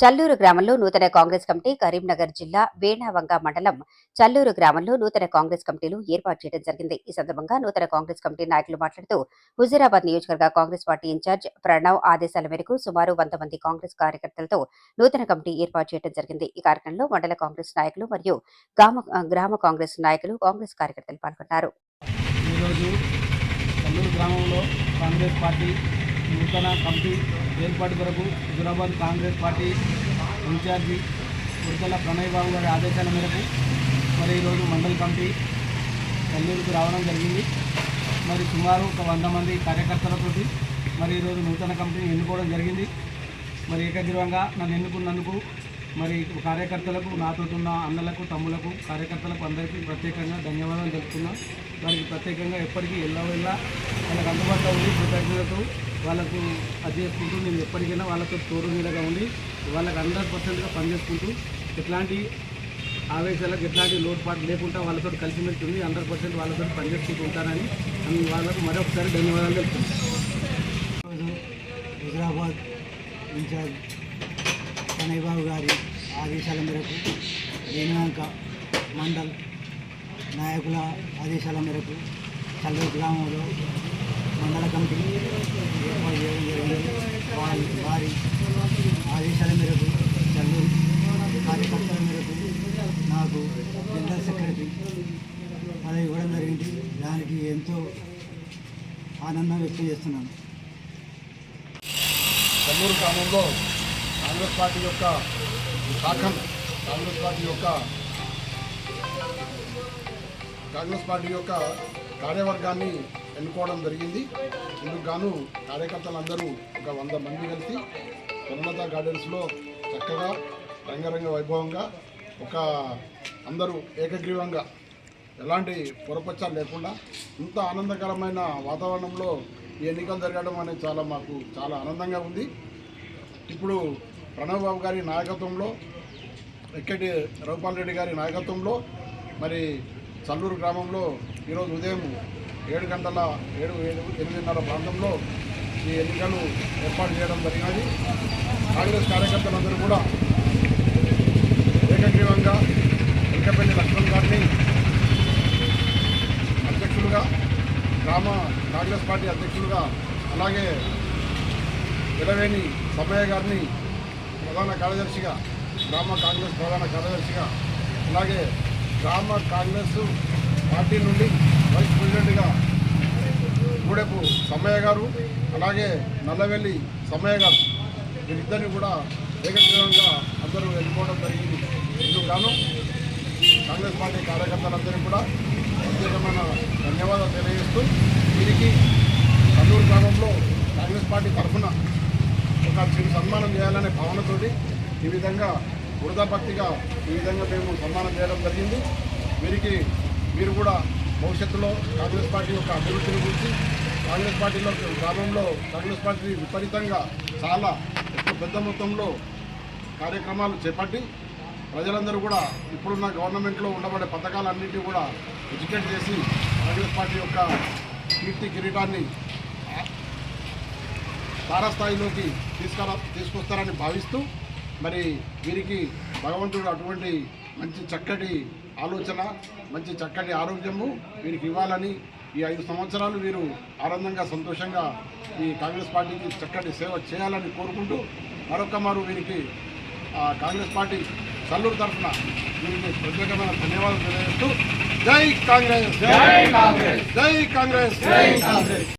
చల్లూరు గ్రామంలో నూతన కాంగ్రెస్ కమిటీ కరీంనగర్ జిల్లా వేణావంగ మండలం చల్లూరు గ్రామంలో నూతన కాంగ్రెస్ కమిటీలు ఏర్పాటు చేయడం జరిగింది. ఈ సందర్భంగా నూతన కాంగ్రెస్ కమిటీ నాయకులు మాట్లాడుతూ హుజీరాబాద్ నియోజకవర్గ కాంగ్రెస్ పార్టీ ఇన్ఛార్జ్ ప్రణవ్ ఆదేశాల మేరకు సుమారు వంద మంది కాంగ్రెస్ కార్యకర్తలతో నూతన కమిటీ ఏర్పాటు చేయడం జరిగింది. ఈ కార్యక్రమంలో మండల కాంగ్రెస్ నాయకులు మరియు గ్రామ గ్రామ కాంగ్రెస్ నాయకులు కాంగ్రెస్ కార్యకర్తలు పాల్గొన్నారు. ఈరోజు గ్రామంలో కాంగ్రెస్ పార్టీ నూతన కమిటీ ఏర్పాటు కొరకు హుజురాబాద్ కాంగ్రెస్ పార్టీ ఇన్ఛార్జి ఉడతల ప్రణయ్ బాబు గారి ఆదేశాల మేరకు మరి ఈరోజు మండలి కమిటీ నెల్లూరుకు రావడం జరిగింది. మరి సుమారు ఒక వంద మంది కార్యకర్తలతోటి మరి ఈరోజు నూతన కమిటీని ఎన్నుకోవడం జరిగింది. మరి ఏకగ్రీవంగా నన్ను ఎన్నుకున్నందుకు మరి కార్యకర్తలకు నాతో ఉన్న అన్నలకు తమ్ములకు కార్యకర్తలకు అందరికీ ప్రత్యేకంగా ధన్యవాదాలు తెలుపుతున్నా. వారికి ప్రత్యేకంగా ఎప్పటికీ ఎల్ల వెళ్ళ వాళ్ళకి అందుబాటులో ఉండి కృతజ్ఞతలు. వాళ్ళకు అది చేసుకుంటూ నేను ఎప్పటికైనా వాళ్ళతో తోడు నీడగా ఉండి వాళ్ళకి హండ్రెడ్ పర్సెంట్గా పనిచేసుకుంటూ ఎట్లాంటి ఆవేశాలకు ఎట్లాంటి లోటుపాటు లేకుండా వాళ్ళతో కలిసిమెలిసి ఉంది హండ్రెడ్ పర్సెంట్ వాళ్ళతో పనిచేసుకుంటూ ఉంటానని వాళ్ళకు మరొకసారి ధన్యవాదాలు తెలుపుతున్నాను హైదరాబాద్ ఇన్ఛార్జ్ ఆదేశాల మేరకు వేణువంక మండల్ నాయకుల ఆదేశాల మేరకు చల్లూరు గ్రామంలో మండల కమిటీ ఏర్పాటు చేయడం జరిగింది. వారి వారి ఆదేశాల మేరకు చల్లూరు కార్యకర్తల మేరకు నాకు జనరల్ సెక్రటరీ పదవి ఇవ్వడం జరిగింది. దానికి ఎంతో ఆనందం వ్యక్తం చేస్తున్నాను. కల్లూరు గ్రామంలో కాంగ్రెస్ పార్టీ యొక్క శాఖను కాంగ్రెస్ పార్టీ యొక్క కాంగ్రెస్ పార్టీ యొక్క కార్యవర్గాన్ని ఎన్నుకోవడం జరిగింది. ఇందుకు గాను కార్యకర్తలందరూ ఒక వంద మంది కలిసి ఉన్నత గార్డెన్స్లో చక్కగా రంగరంగ వైభవంగా ఒక అందరూ ఏకగ్రీవంగా ఎలాంటి పొరపచ్చాలు లేకుండా ఇంత ఆనందకరమైన వాతావరణంలో ఈ ఎన్నికలు జరగడం అనేది చాలా మాకు చాలా ఆనందంగా ఉంది. ఇప్పుడు ప్రణవ్ బాబు గారి నాయకత్వంలో ఎక్కటి రఘుపాల్ రెడ్డి గారి నాయకత్వంలో మరి చల్లూరు గ్రామంలో ఈరోజు ఉదయం ఏడు గంటల ఏడు ఏడు ఎనిమిదిన్నర ప్రాంతంలో ఈ ఎన్నికలు ఏర్పాటు చేయడం జరిగినది. కాంగ్రెస్ కార్యకర్తలందరూ కూడా ఏకగ్రీవంగా వెంకపల్లి లక్ష్మణ్ గారిని అధ్యక్షులుగా గ్రామ కాంగ్రెస్ పార్టీ అధ్యక్షులుగా అలాగే ఇలవేణి సమయ్య గారిని ప్రధాన కార్యదర్శిగా గ్రామ కాంగ్రెస్ ప్రధాన కార్యదర్శిగా అలాగే గ్రామ కాంగ్రెస్ పార్టీ నుండి వైస్ ప్రెసిడెంట్గా గూడెపు సమ్మయ్య గారు అలాగే నల్లవెల్లి సమ్మయ్య గారు వీరిద్దరిని కూడా ఏకగ్రీవంగా అందరూ వెళ్ళిపోవడం జరిగింది. ఇందుకు గాను కాంగ్రెస్ పార్టీ కార్యకర్తలందరికీ కూడా ప్రత్యేకమైన ధన్యవాదాలు తెలియజేస్తూ వీరికి కల్లూరు గ్రామంలో కాంగ్రెస్ పార్టీ తరఫున ఒక చిరు సన్మానం చేయాలనే భావనతోటి ఈ విధంగా వృధాభక్తిగా ఈ విధంగా మేము సన్మానం చేయడం జరిగింది. వీరికి మీరు కూడా భవిష్యత్తులో కాంగ్రెస్ పార్టీ యొక్క అభివృద్ధిని గురించి కాంగ్రెస్ పార్టీలో గ్రామంలో కాంగ్రెస్ పార్టీ విపరీతంగా చాలా పెద్ద మొత్తంలో కార్యక్రమాలు చేపట్టి ప్రజలందరూ కూడా ఇప్పుడున్న గవర్నమెంట్లో ఉండబడే పథకాలన్నింటినీ కూడా ఎడ్యుకేట్ చేసి కాంగ్రెస్ పార్టీ యొక్క కీర్తి కిరీటాన్ని తారస్థాయిలోకి తీసుకురా తీసుకొస్తారని భావిస్తూ మరి వీరికి భగవంతుడు అటువంటి మంచి చక్కటి ఆలోచన మంచి చక్కటి ఆరోగ్యము వీరికి ఇవ్వాలని ఈ ఐదు సంవత్సరాలు వీరు ఆనందంగా సంతోషంగా ఈ కాంగ్రెస్ పార్టీకి చక్కటి సేవ చేయాలని కోరుకుంటూ మరొక మారు వీరికి కాంగ్రెస్ పార్టీ సల్లూరు తరఫున వీరికి ప్రత్యేకమైన ధన్యవాదాలు తెలియజేస్తూ జై కాంగ్రెస్ జై కాంగ్రెస్ జై కాంగ్రెస్.